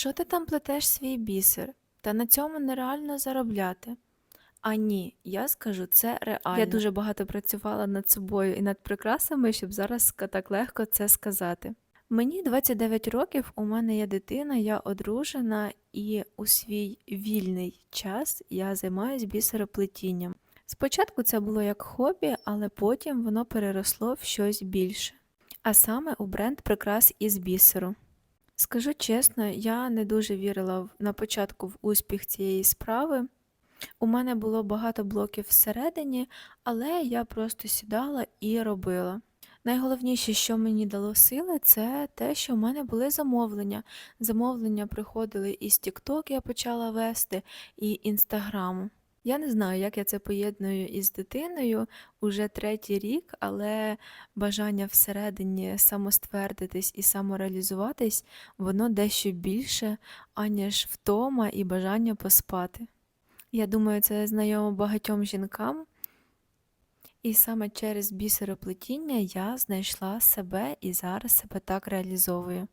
Що ти там плетеш свій бісер? Та на цьому нереально заробляти. А ні, я скажу, це реально. Я дуже багато працювала над собою і над прикрасами, щоб зараз так легко це сказати. Мені 29 років, у мене є дитина, я одружена, і у свій вільний час я займаюся бісероплетінням. Спочатку це було як хобі, але потім воно переросло в щось більше. А саме у бренд прикрас із бісеру. Скажу чесно, я не дуже вірила на початку в успіх цієї справи. У мене було багато блоків всередині, але я просто сідала і робила. Найголовніше, що мені дало сили, це те, що в мене були замовлення. Замовлення приходили із TikTok я почала вести, і Інстаграму. Я не знаю, як я це поєдную із дитиною уже третій рік, але бажання всередині самоствердитись і самореалізуватись, воно дещо більше, аніж втома і бажання поспати. Я думаю, це знайомо багатьом жінкам. І саме через бісероплетіння я знайшла себе і зараз себе так реалізовую.